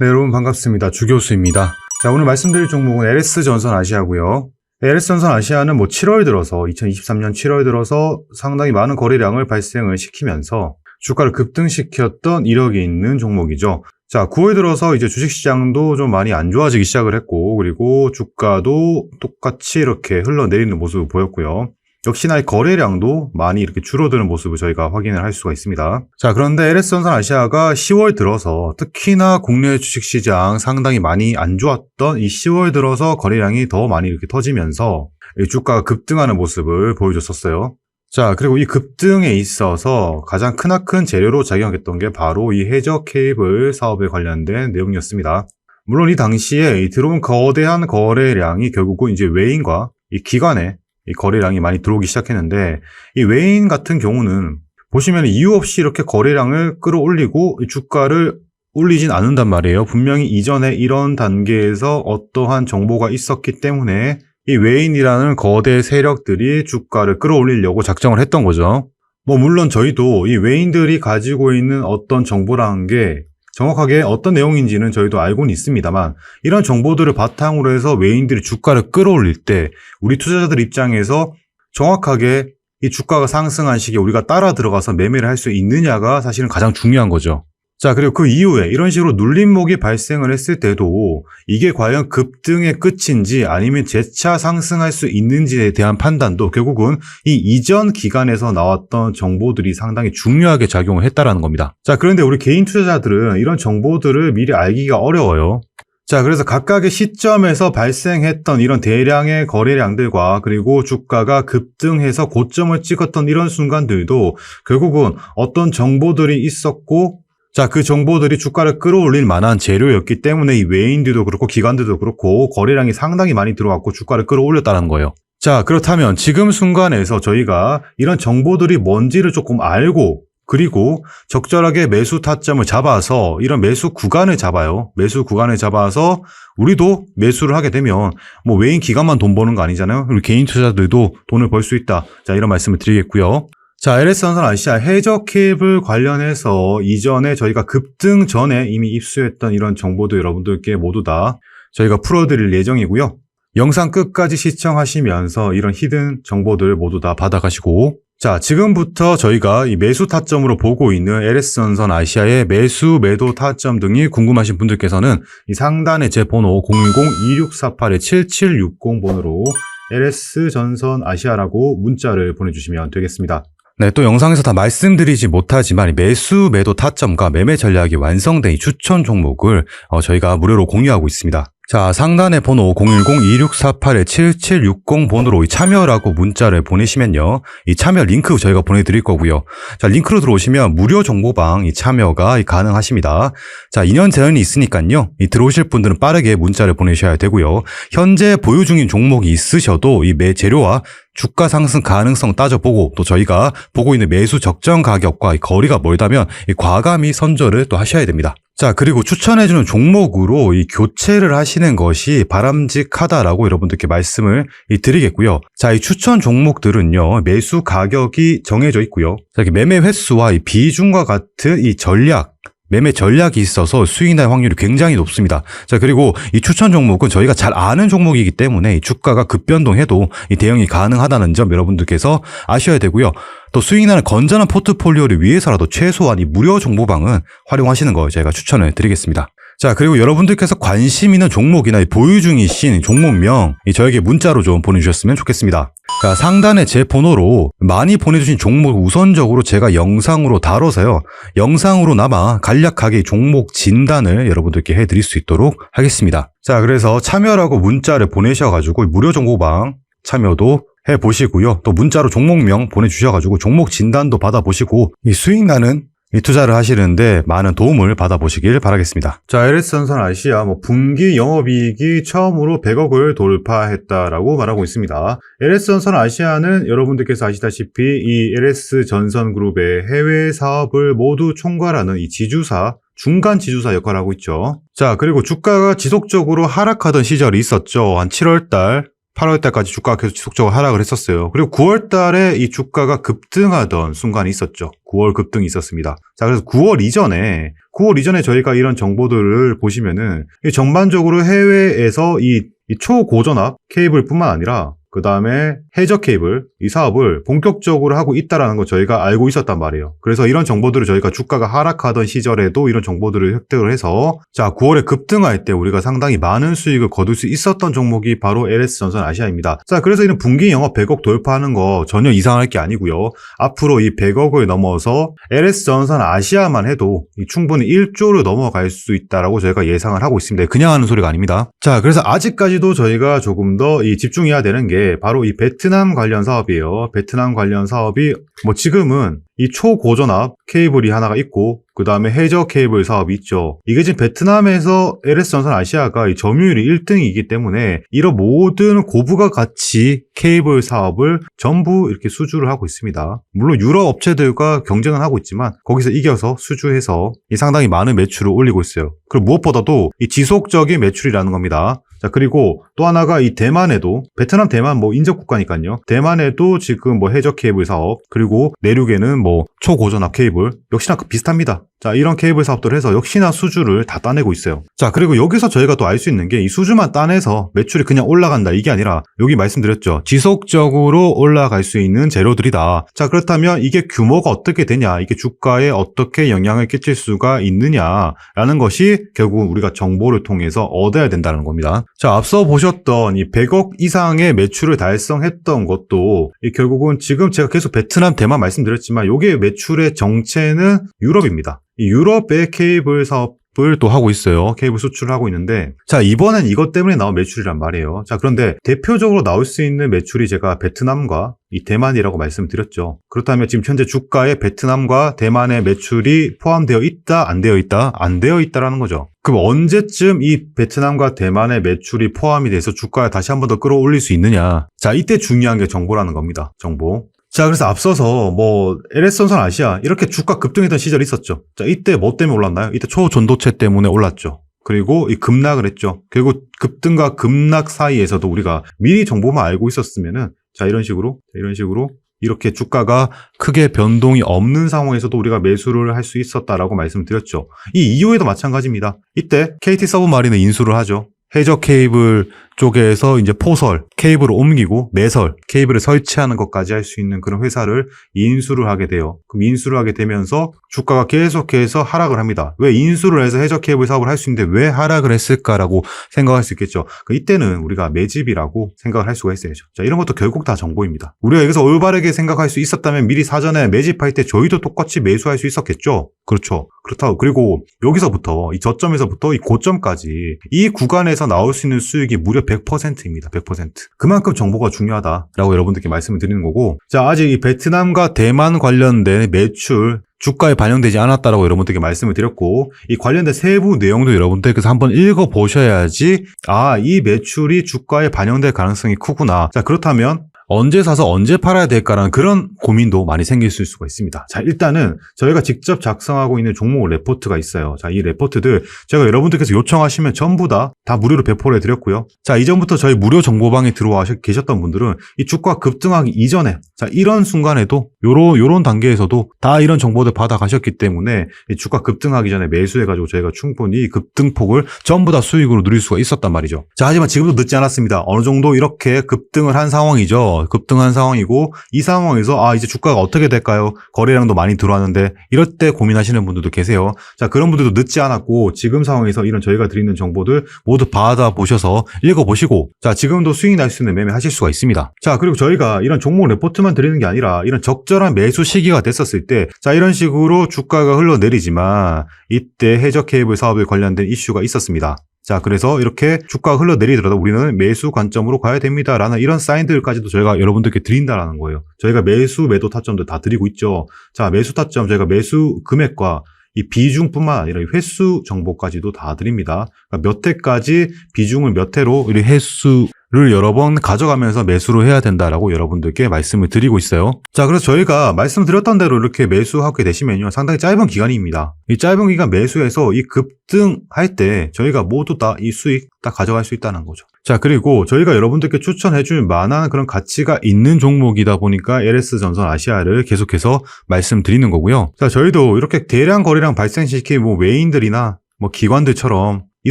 네, 여러분 반갑습니다. 주교수입니다. 자, 오늘 말씀드릴 종목은 LS 전선 아시아고요. LS 전선 아시아는 뭐 7월 들어서 2023년 7월 들어서 상당히 많은 거래량을 발생을 시키면서 주가를 급등시켰던 이력이 있는 종목이죠. 자, 9월 들어서 이제 주식시장도 좀 많이 안 좋아지기 시작을 했고, 그리고 주가도 똑같이 이렇게 흘러내리는 모습을 보였고요. 역시나 이 거래량도 많이 이렇게 줄어드는 모습을 저희가 확인을 할 수가 있습니다. 자, 그런데 LS전선 아시아가 10월 들어서 특히나 국내 주식시장 상당히 많이 안 좋았던 이 10월 들어서 거래량이 더 많이 이렇게 터지면서 이 주가가 급등하는 모습을 보여줬었어요. 자, 그리고 이 급등에 있어서 가장 크나큰 재료로 작용했던 게 바로 이 해저 케이블 사업에 관련된 내용이었습니다. 물론 이 당시에 이 들어온 거대한 거래량이 결국은 이제 외인과 이 기관에 이 거래량이 많이 들어오기 시작했는데 이 외인 같은 경우는 보시면 이유 없이 이렇게 거래량을 끌어올리고 이 주가를 올리진 않는단 말이에요. 분명히 이전에 이런 단계에서 어떠한 정보가 있었기 때문에 이 외인이라는 거대 세력들이 주가를 끌어올리려고 작정을 했던 거죠. 뭐 물론 저희도 이 외인들이 가지고 있는 어떤 정보라는 게 정확하게 어떤 내용인지는 저희도 알고는 있습니다만 이런 정보들을 바탕으로 해서 외인들이 주가를 끌어올릴 때 우리 투자자들 입장에서 정확하게 이 주가가 상승한 시기에 우리가 따라 들어가서 매매를 할 수 있느냐가 사실은 가장 중요한 거죠. 자, 그리고 그 이후에 이런 식으로 눌림목이 발생을 했을 때도 이게 과연 급등의 끝인지 아니면 재차 상승할 수 있는지에 대한 판단도 결국은 이 이전 기간에서 나왔던 정보들이 상당히 중요하게 작용을 했다라는 겁니다. 자, 그런데 우리 개인 투자자들은 이런 정보들을 미리 알기가 어려워요. 자, 그래서 각각의 시점에서 발생했던 이런 대량의 거래량들과 그리고 주가가 급등해서 고점을 찍었던 이런 순간들도 결국은 어떤 정보들이 있었고 자, 그 정보들이 주가를 끌어올릴 만한 재료였기 때문에 이 외인들도 그렇고 기관들도 그렇고 거래량이 상당히 많이 들어왔고 주가를 끌어올렸다는 거예요. 자, 그렇다면 지금 순간에서 저희가 이런 정보들이 뭔지를 조금 알고 그리고 적절하게 매수 타점을 잡아서 이런 매수 구간을 잡아요. 매수 구간을 잡아서 우리도 매수를 하게 되면 뭐 외인 기관만 돈 버는 거 아니잖아요. 우리 개인 투자들도 돈을 벌 수 있다. 자, 이런 말씀을 드리겠고요. 자, LS선선 아시아 해저 케이블 관련해서 이전에 저희가 급등 전에 이미 입수했던 이런 정보도 여러분들께 모두 다 저희가 풀어드릴 예정이고요. 영상 끝까지 시청하시면서 이런 히든 정보들 모두 다 받아가시고 자, 지금부터 저희가 이 매수 타점으로 보고 있는 LS전선 아시아의 매수, 매도 타점 등이 궁금하신 분들께서는 이 상단에 제 번호 010-2648-7760 번호로 LS전선 아시아라고 문자를 보내주시면 되겠습니다. 네, 또 영상에서 다 말씀드리지 못하지만 매수, 매도 타점과 매매 전략이 완성된 이 추천 종목을 어, 저희가 무료로 공유하고 있습니다. 자, 상단의 번호 010-2648-7760 번호로 이 참여라고 문자를 보내시면요. 이 참여 링크 저희가 보내드릴 거고요. 자, 링크로 들어오시면 무료 정보방 이 참여가 가능하십니다. 자, 2년 제한이 있으니까요. 이 들어오실 분들은 빠르게 문자를 보내셔야 되고요. 현재 보유 중인 종목이 있으셔도 이 매 재료와 주가 상승 가능성 따져보고 또 저희가 보고 있는 매수 적정 가격과 이 거리가 멀다면 이 과감히 선절을 또 하셔야 됩니다. 자, 그리고 추천해주는 종목으로 이 교체를 하시는 것이 바람직하다라고 여러분들께 말씀을 이 드리겠고요. 자, 이 추천 종목들은요, 매수 가격이 정해져 있고요. 자, 매매 횟수와 이 비중과 같은 이 전략, 매매 전략이 있어서 수익 날 확률이 굉장히 높습니다. 자, 그리고 이 추천 종목은 저희가 잘 아는 종목이기 때문에 이 주가가 급변동해도 이 대응이 가능하다는 점 여러분들께서 아셔야 되고요. 또 수익 나는 건전한 포트폴리오를 위해서라도 최소한 이 무료 정보방은 활용하시는 걸 제가 추천을 드리겠습니다. 자, 그리고 여러분들께서 관심 있는 종목이나 보유 중이신 종목명 이 저에게 문자로 좀 보내주셨으면 좋겠습니다. 자, 상단에 제 번호로 많이 보내주신 종목 우선적으로 제가 영상으로 다뤄서요. 영상으로나마 간략하게 종목 진단을 여러분들께 해드릴 수 있도록 하겠습니다. 자, 그래서 참여라고 문자를 보내셔가지고 무료 정보방 참여도 해 보시고요. 또 문자로 종목명 보내주셔가지고 종목 진단도 받아보시고 이 수익 나는 이 투자를 하시는데 많은 도움을 받아보시길 바라겠습니다. 자, LS전선 아시아 뭐 분기 영업이익이 처음으로 100억을 돌파했다라고 말하고 있습니다. LS전선 아시아는 여러분들께서 아시다시피 이 LS전선그룹의 해외 사업을 모두 총괄하는 이 지주사 중간 지주사 역할을 하고 있죠. 자, 그리고 주가가 지속적으로 하락하던 시절이 있었죠. 한 7월 달 8월 달까지 주가가 계속 지속적으로 하락을 했었어요. 그리고 9월 달에 이 주가가 급등하던 순간이 있었죠. 9월 급등이 있었습니다. 자, 그래서 9월 이전에 9월 이전에 저희가 이런 정보들을 보시면은 이 전반적으로 해외에서 이, 이 초고전압 케이블뿐만 아니라 그 다음에 해저 케이블 이 사업을 본격적으로 하고 있다라는 거 저희가 알고 있었단 말이에요. 그래서 이런 정보들을 저희가 주가가 하락하던 시절에도 이런 정보들을 획득을 해서 자 9월에 급등할 때 우리가 상당히 많은 수익을 거둘 수 있었던 종목이 바로 LS 전선 아시아입니다. 자 그래서 이런 분기 영업 100억 돌파하는 거 전혀 이상할 게 아니고요. 앞으로 이 100억을 넘어서 LS 전선 아시아만 해도 이 충분히 1조를 넘어갈 수 있다라고 저희가 예상을 하고 있습니다. 그냥 하는 소리가 아닙니다. 자 그래서 아직까지도 저희가 조금 더 이 집중해야 되는 게 바로 이 베트 남 관련 사업이에요. 베트남 관련 사업이 뭐 지금은 이 초고전압 케이블이 하나가 있고 그 다음에 해저 케이블 사업이 있죠. 이게 지금 베트남에서 LS 전선 아시아가 이 점유율이 1등이기 때문에 이런 모든 고부가 가치 케이블 사업을 전부 이렇게 수주를 하고 있습니다. 물론 유럽 업체들과 경쟁은 하고 있지만 거기서 이겨서 수주해서 이 상당히 많은 매출을 올리고 있어요. 그리고 무엇보다도 이 지속적인 매출이라는 겁니다. 자, 그리고 또 하나가 이 대만에도, 베트남 대만 뭐 인접 국가니까요. 대만에도 지금 뭐 해저 케이블 사업, 그리고 내륙에는 뭐 초고전압 케이블, 역시나 그 비슷합니다. 자, 이런 케이블 사업들을 해서 역시나 수주를 다 따내고 있어요. 자, 그리고 여기서 저희가 또 알 수 있는 게 이 수주만 따내서 매출이 그냥 올라간다. 이게 아니라 여기 말씀드렸죠. 지속적으로 올라갈 수 있는 재료들이다. 자, 그렇다면 이게 규모가 어떻게 되냐? 이게 주가에 어떻게 영향을 끼칠 수가 있느냐라는 것이 결국 우리가 정보를 통해서 얻어야 된다는 겁니다. 자, 앞서 보셨던 이 100억 이상의 매출을 달성했던 것도 이 결국은 지금 제가 계속 베트남, 대만 말씀드렸지만 요게 매출의 정체는 유럽입니다. 이 유럽의 케이블 사업 을또 하고 있어요. 케이블 수출을 하고 있는데 자 이번엔 이것 때문에 나온 매출이란 말이에요. 자 그런데 대표적으로 나올 수 있는 매출이 제가 베트남과 이 대만이라고 말씀드렸죠. 그렇다면 지금 현재 주가에 베트남과 대만의 매출이 포함되어 있다, 안 되어 있다, 안 되어 있다라는 거죠. 그럼 언제쯤 이 베트남과 대만의 매출이 포함이 돼서 주가에 다시 한 번 더 끌어올릴 수 있느냐? 자 이때 중요한 게 정보라는 겁니다. 정보. 자, 그래서 앞서서 뭐 LS 전선 아시아 이렇게 주가 급등했던 시절이 있었죠. 자, 이때 뭐 때문에 올랐나요? 이때 초전도체 때문에 올랐죠. 그리고 이 급락을 했죠. 결국 급등과 급락 사이에서도 우리가 미리 정보만 알고 있었으면은 자, 이런 식으로 자, 이런 식으로 이렇게 주가가 크게 변동이 없는 상황에서도 우리가 매수를 할 수 있었다라고 말씀드렸죠. 이 이후에도 마찬가지입니다. 이때 KT 서브마린을 인수를 하죠. 해저 케이블 쪽에서 이제 포설, 케이블을 옮기고 매설, 케이블을 설치하는 것까지 할 수 있는 그런 회사를 인수를 하게 돼요. 그럼 인수를 하게 되면서 주가가 계속해서 하락을 합니다. 왜 인수를 해서 해저 케이블 사업을 할 수 있는데 왜 하락을 했을까라고 생각할 수 있겠죠. 그 이때는 우리가 매집이라고 생각을 할 수가 있어야죠. 자, 이런 것도 결국 다 정보입니다. 우리가 여기서 올바르게 생각할 수 있었다면 미리 사전에 매집할 때 저희도 똑같이 매수할 수 있었겠죠. 그렇죠. 그렇다고 그리고 여기서부터 이 저점에서부터 이 고점까지 이 구간에서 나올 수 있는 수익이 무려 100%입니다. 100%. 그만큼 정보가 중요하다라고 여러분들께 말씀을 드리는 거고 자 아직 이 베트남과 대만 관련된 매출 주가에 반영되지 않았다라고 여러분들께 말씀을 드렸고 이 관련된 세부 내용도 여러분들께서 한번 읽어 보셔야지 아 이 매출이 주가에 반영될 가능성이 크구나 자 그렇다면 언제 사서 언제 팔아야 될까라는 그런 고민도 많이 생길 수가 있습니다. 자, 일단은 저희가 직접 작성하고 있는 종목 레포트가 있어요. 자, 이 레포트들 제가 여러분들께서 요청하시면 전부 다, 다 무료로 배포를 해드렸고요. 자, 이전부터 저희 무료 정보방에 들어와 계셨던 분들은 이 주가 급등하기 이전에 자, 이런 순간에도 요런, 요런 단계에서도 다 이런 정보들 받아가셨기 때문에 이 주가 급등하기 전에 매수해가지고 저희가 충분히 급등폭을 전부 다 수익으로 누릴 수가 있었단 말이죠. 자, 하지만 지금도 늦지 않았습니다. 어느 정도 이렇게 급등을 한 상황이죠. 급등한 상황이고 이 상황에서 아 이제 주가가 어떻게 될까요? 거래량도 많이 들어왔는데 이럴 때 고민하시는 분들도 계세요. 자 그런 분들도 늦지 않았고 지금 상황에서 이런 저희가 드리는 정보들 모두 받아 보셔서 읽어 보시고 자 지금도 수익 날 수 있는 매매 하실 수가 있습니다. 자 그리고 저희가 이런 종목 레포트만 드리는 게 아니라 이런 적절한 매수 시기가 됐었을 때 자 이런 식으로 주가가 흘러내리지만 이때 해저 케이블 사업에 관련된 이슈가 있었습니다. 자, 그래서 이렇게 주가가 흘러내리더라도 우리는 매수 관점으로 가야 됩니다 라는 이런 사인들까지도 저희가 여러분들께 드린다라는 거예요. 저희가 매수, 매도 타점도 다 드리고 있죠. 자, 매수 타점 저희가 매수 금액과 이 비중뿐만 아니라 이 횟수 정보까지도 다 드립니다. 그러니까 몇 회까지 비중을 몇 회로 우리 횟수 를 여러 번 가져가면서 매수를 해야 된다라고 여러분들께 말씀을 드리고 있어요. 자, 그래서 저희가 말씀드렸던 대로 이렇게 매수하게 되시면요. 상당히 짧은 기간입니다. 이 짧은 기간 매수해서 이 급등할 때 저희가 모두 다 이 수익 다 가져갈 수 있다는 거죠. 자, 그리고 저희가 여러분들께 추천해줄 만한 그런 가치가 있는 종목이다 보니까 LS 전선 아시아를 계속해서 말씀드리는 거고요. 자, 저희도 이렇게 대량 거래량 발생시킨 뭐 외인들이나 뭐 기관들처럼 이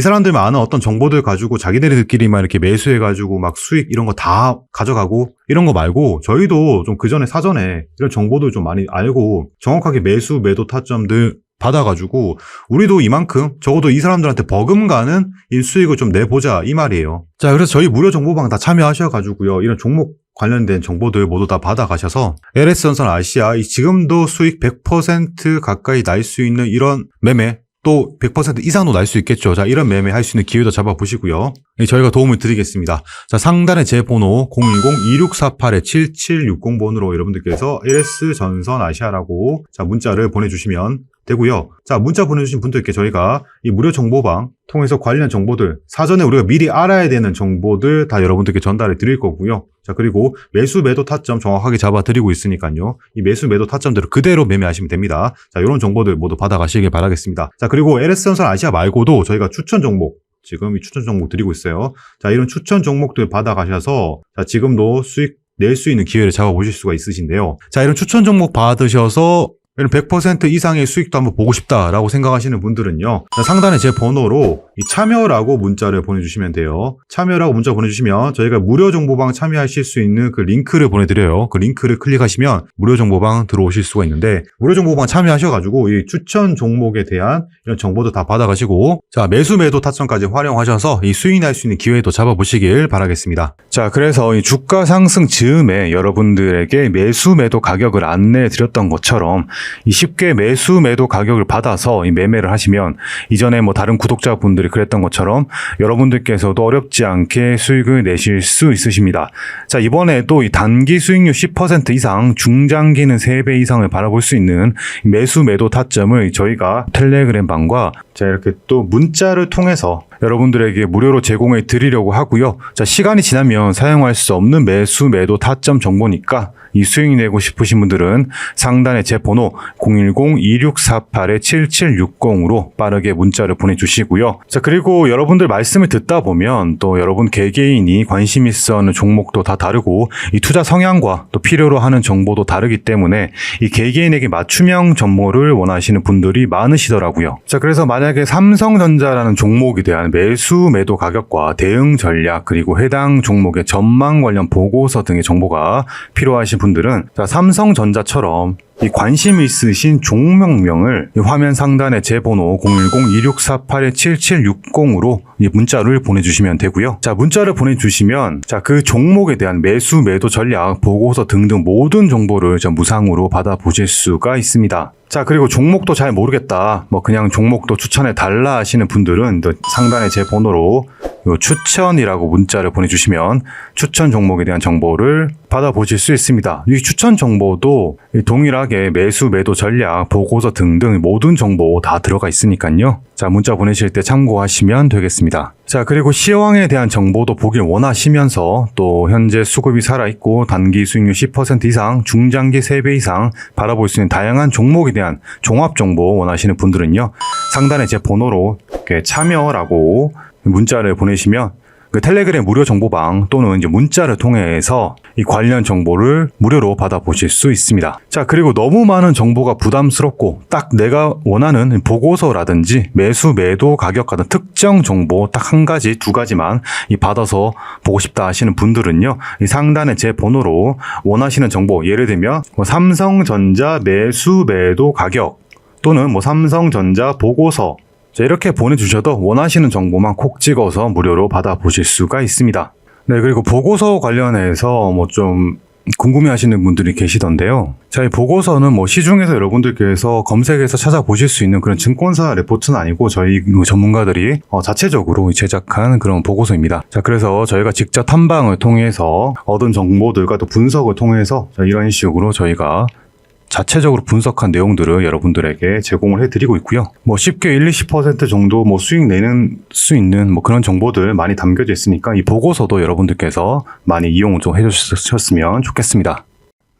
사람들만 아는 어떤 정보들 가지고 자기네들끼리만 이렇게 매수해가지고 막 수익 이런 거 다 가져가고 이런 거 말고 저희도 좀 그 전에 사전에 이런 정보들 좀 많이 알고 정확하게 매수 매도 타점들 받아가지고 우리도 이만큼 적어도 이 사람들한테 버금가는 이 수익을 좀 내보자 이 말이에요. 자 그래서 저희 무료 정보방 다 참여하셔가지고요 이런 종목 관련된 정보들 모두 다 받아가셔서 LS전선 아시아 이 지금도 수익 100% 가까이 날 수 있는 이런 매매 또 100% 이상도 날 수 있겠죠. 자, 이런 매매 할 수 있는 기회도 잡아보시고요. 예, 저희가 도움을 드리겠습니다. 자, 상단에 제 번호 010-2648-7760번으로 여러분들께서 LS 전선 아시아라고 자, 문자를 보내주시면 되고요. 자, 문자 보내주신 분들께 저희가 이 무료 정보방 통해서 관련 정보들, 사전에 우리가 미리 알아야 되는 정보들 다 여러분들께 전달해 드릴 거고요. 자, 그리고 매수 매도 타점 정확하게 잡아 드리고 있으니까요. 이 매수 매도 타점대로 그대로 매매하시면 됩니다. 자, 이런 정보들 모두 받아가시길 바라겠습니다. 자, 그리고 LS전선 아시아 말고도 저희가 추천 종목, 지금 이 추천 종목 드리고 있어요. 자, 이런 추천 종목들 받아가셔서 자, 지금도 수익 낼 수 있는 기회를 잡아보실 수가 있으신데요. 자, 이런 추천 종목 받으셔서 100% 이상의 수익도 한번 보고 싶다라고 생각하시는 분들은요. 자, 상단에 제 번호로 이 참여라고 문자를 보내주시면 돼요. 참여라고 문자 보내주시면 저희가 무료 정보방 참여하실 수 있는 그 링크를 보내드려요. 그 링크를 클릭하시면 무료 정보방 들어오실 수가 있는데 무료 정보방 참여하셔가지고 이 추천 종목에 대한 이런 정보도 다 받아가시고 자 매수 매도 타점까지 활용하셔서 이 수익 날 수 있는 기회도 잡아보시길 바라겠습니다. 자 그래서 이 주가 상승 즈음에 여러분들에게 매수 매도 가격을 안내해 드렸던 것처럼 이 쉽게 매수 매도 가격을 받아서 이 매매를 하시면 이전에 뭐 다른 구독자분들이 그랬던 것처럼 여러분들께서도 어렵지 않게 수익을 내실 수 있으십니다. 자 이번에도 이 단기 수익률 10% 이상, 중장기는 3배 이상을 바라볼 수 있는 이 매수 매도 타점을 저희가 텔레그램 방과 자 이렇게 또 문자를 통해서 여러분들에게 무료로 제공해 드리려고 하고요. 자, 시간이 지나면 사용할 수 없는 매수 매도 타점 정보니까 이 수익 내고 싶으신 분들은 상단에 제 번호 010-2648-7760으로 빠르게 문자를 보내주시고요. 자, 그리고 여러분들 말씀을 듣다 보면 또 여러분 개개인이 관심 있어 하는 종목도 다 다르고 이 투자 성향과 또 필요로 하는 정보도 다르기 때문에 이 개개인에게 맞춤형 정보를 원하시는 분들이 많으시더라고요. 자, 그래서 만약에 삼성전자라는 종목에 대한 매수 매도 가격과 대응 전략 그리고 해당 종목의 전망 관련 보고서 등의 정보가 필요하신 분들은 자, 삼성전자처럼 이 관심 있으신 종목명을 이 화면 상단에 제 번호 010-2648-7760으로 이 문자를 보내주시면 되고요. 자, 문자를 보내주시면 자, 그 종목에 대한 매수, 매도 전략, 보고서 등등 모든 정보를 저 무상으로 받아보실 수가 있습니다. 자, 그리고 종목도 잘 모르겠다. 뭐 그냥 종목도 추천해 달라 하시는 분들은 또 상단에 제 번호로 요 추천이라고 문자를 보내주시면 추천 종목에 대한 정보를 받아보실 수 있습니다. 이 추천 정보도 이 동일하게 매수, 매도 전략, 보고서 등등 모든 정보 다 들어가 있으니까요. 자, 문자 보내실 때 참고하시면 되겠습니다. 자, 그리고 시황에 대한 정보도 보길 원하시면서 또 현재 수급이 살아있고 단기 수익률 10% 이상, 중장기 3배 이상 바라볼 수 있는 다양한 종목에 대한 종합 정보 원하시는 분들은요. 상단에 제 번호로 참여라고 문자를 보내시면 그 텔레그램 무료 정보방 또는 이제 문자를 통해서 이 관련 정보를 무료로 받아보실 수 있습니다. 자, 그리고 너무 많은 정보가 부담스럽고 딱 내가 원하는 보고서라든지 매수, 매도 가격 같은 특정 정보 딱 한 가지, 두 가지만 이 받아서 보고 싶다 하시는 분들은요. 이 상단에 제 번호로 원하시는 정보, 예를 들면 뭐 삼성전자 매수, 매도 가격 또는 뭐 삼성전자 보고서 자, 이렇게 보내주셔도 원하시는 정보만 콕 찍어서 무료로 받아보실 수가 있습니다. 네, 그리고 보고서 관련해서 뭐좀 궁금해 하시는 분들이 계시던데요. 자, 이 보고서는 뭐 시중에서 여러분들께서 검색해서 찾아보실 수 있는 그런 증권사 레포트는 아니고 저희 그 전문가들이 어, 자체적으로 제작한 그런 보고서입니다. 자, 그래서 저희가 직접 탐방을 통해서 얻은 정보들과 또 분석을 통해서 자, 이런 식으로 저희가 자체적으로 분석한 내용들을 여러분들에게 제공을 해드리고 있고요. 뭐 쉽게 1, 20% 정도 뭐 수익 내는 수 있는 뭐 그런 정보들 많이 담겨져 있으니까 이 보고서도 여러분들께서 많이 이용 좀 해주셨으면 좋겠습니다.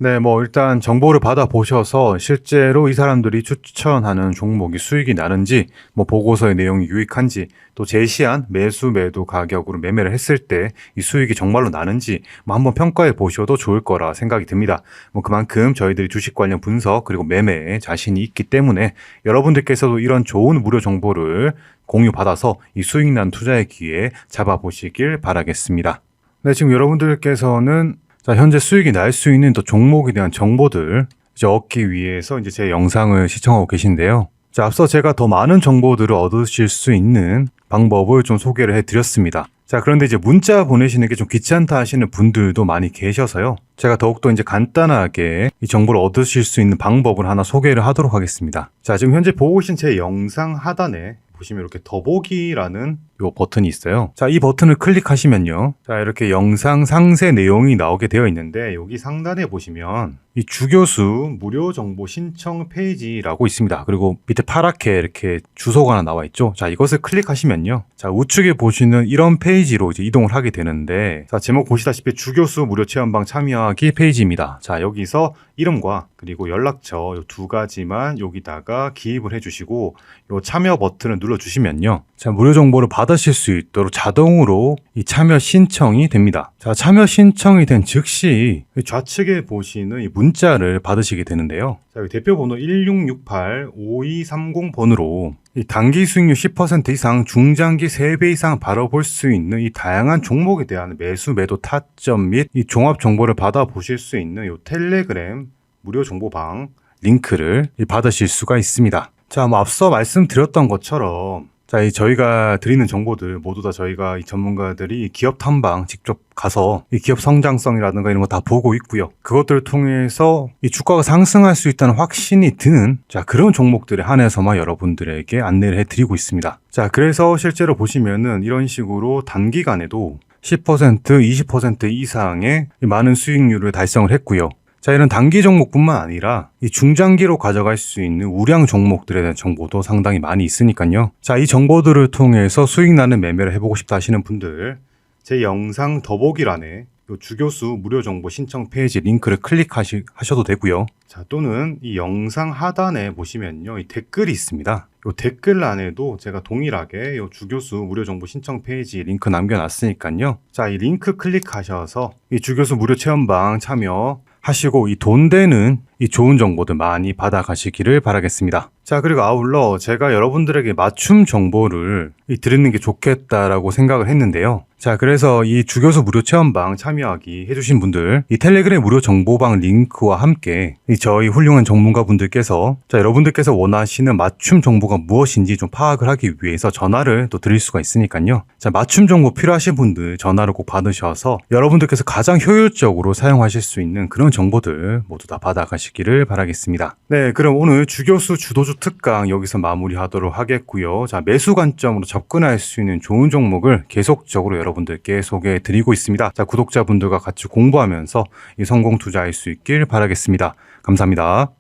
네, 뭐 일단 정보를 받아 보셔서 실제로 이 사람들이 추천하는 종목이 수익이 나는지, 뭐 보고서의 내용이 유익한지, 또 제시한 매수 매도 가격으로 매매를 했을 때 이 수익이 정말로 나는지 뭐 한번 평가해 보셔도 좋을 거라 생각이 듭니다. 뭐 그만큼 저희들이 주식 관련 분석 그리고 매매에 자신이 있기 때문에 여러분들께서도 이런 좋은 무료 정보를 공유 받아서 이 수익 난 투자의 기회 잡아 보시길 바라겠습니다. 네, 지금 여러분들께서는 자, 현재 수익이 날 수 있는 또 종목에 대한 정보들 이제 얻기 위해서 이제 제 영상을 시청하고 계신데요. 자, 앞서 제가 더 많은 정보들을 얻으실 수 있는 방법을 좀 소개를 해 드렸습니다. 자, 그런데 이제 문자 보내시는 게 좀 귀찮다 하시는 분들도 많이 계셔서요. 제가 더욱더 이제 간단하게 이 정보를 얻으실 수 있는 방법을 하나 소개를 하도록 하겠습니다. 자, 지금 현재 보고 계신 제 영상 하단에 보시면 이렇게 더보기라는 요 버튼이 있어요. 자, 이 버튼을 클릭하시면요. 자, 이렇게 영상 상세 내용이 나오게 되어 있는데 여기 상단에 보시면 이 주교수 무료 정보 신청 페이지라고 있습니다. 그리고 밑에 파랗게 이렇게 주소가 하나 나와 있죠. 자, 이것을 클릭하시면요. 자, 우측에 보시는 이런 페이지로 이제 이동을 하게 되는데 자, 제목 보시다시피 주교수 무료 체험방 참여하기 페이지입니다. 자, 여기서 이름과 그리고 연락처 요두 가지만 여기다가 기입을 해주시고 요 참여 버튼을 눌러주시면요. 자, 무료 정보를 받으실 수 있도록 자동으로 이 참여 신청이 됩니다. 자, 참여 신청이 된 즉시 이 좌측에 보시는 이 문 자를 받으시게 되는데요. 자, 여기 대표 번호 1668-5230번으로 이 단기 수익률 10% 이상, 중장기 3배 이상 바라볼 수 있는 이 다양한 종목에 대한 매수, 매도 타점 및 이 종합 정보를 받아보실 수 있는 이 텔레그램 무료 정보방 링크를 받으실 수가 있습니다. 자, 뭐 앞서 말씀드렸던 것처럼 자, 이 저희가 드리는 정보들 모두 다 저희가 이 전문가들이 기업 탐방 직접 가서 이 기업 성장성이라든가 이런 거 다 보고 있고요. 그것들을 통해서 이 주가가 상승할 수 있다는 확신이 드는 자, 그런 종목들에 한해서만 여러분들에게 안내를 해 드리고 있습니다. 자, 그래서 실제로 보시면은 이런 식으로 단기간에도 10%, 20% 이상의 이 많은 수익률을 달성을 했고요. 자, 이런 단기 종목뿐만 아니라 이 중장기로 가져갈 수 있는 우량 종목들에 대한 정보도 상당히 많이 있으니까요. 자, 이 정보들을 통해서 수익 나는 매매를 해보고 싶다 하시는 분들, 제 영상 더보기란에 요 주교수 무료 정보 신청 페이지 링크를 클릭하셔도 되고요. 자, 또는 이 영상 하단에 보시면요. 이 댓글이 있습니다. 요 댓글란에도 제가 동일하게 요 주교수 무료 정보 신청 페이지 링크 남겨놨으니까요. 자, 이 링크 클릭하셔서 이 주교수 무료 체험방 참여 하시고 이 돈 되는 이 좋은 정보들 많이 받아가시기를 바라겠습니다. 자, 그리고 아울러 제가 여러분들에게 맞춤 정보를 이 드리는 게 좋겠다라고 생각을 했는데요. 자, 그래서 이 주교수 무료 체험방 참여하기 해주신 분들, 이 텔레그램 무료 정보방 링크와 함께 이 저희 훌륭한 전문가 분들께서 자, 여러분들께서 원하시는 맞춤 정보가 무엇인지 좀 파악을 하기 위해서 전화를 또 드릴 수가 있으니까요. 자, 맞춤 정보 필요하신 분들 전화를 꼭 받으셔서 여러분들께서 가장 효율적으로 사용하실 수 있는 그런 정보들 모두 다 받아가시기를 바라겠습니다. 네, 그럼 오늘 주교수 주도주 특강 여기서 마무리하도록 하겠고요. 자, 매수 관점으로 접근할 수 있는 좋은 종목을 계속적으로 여러분들께 소개해 드리고 있습니다. 자, 구독자분들과 같이 공부하면서 이 성공 투자할 수 있길 바라겠습니다. 감사합니다.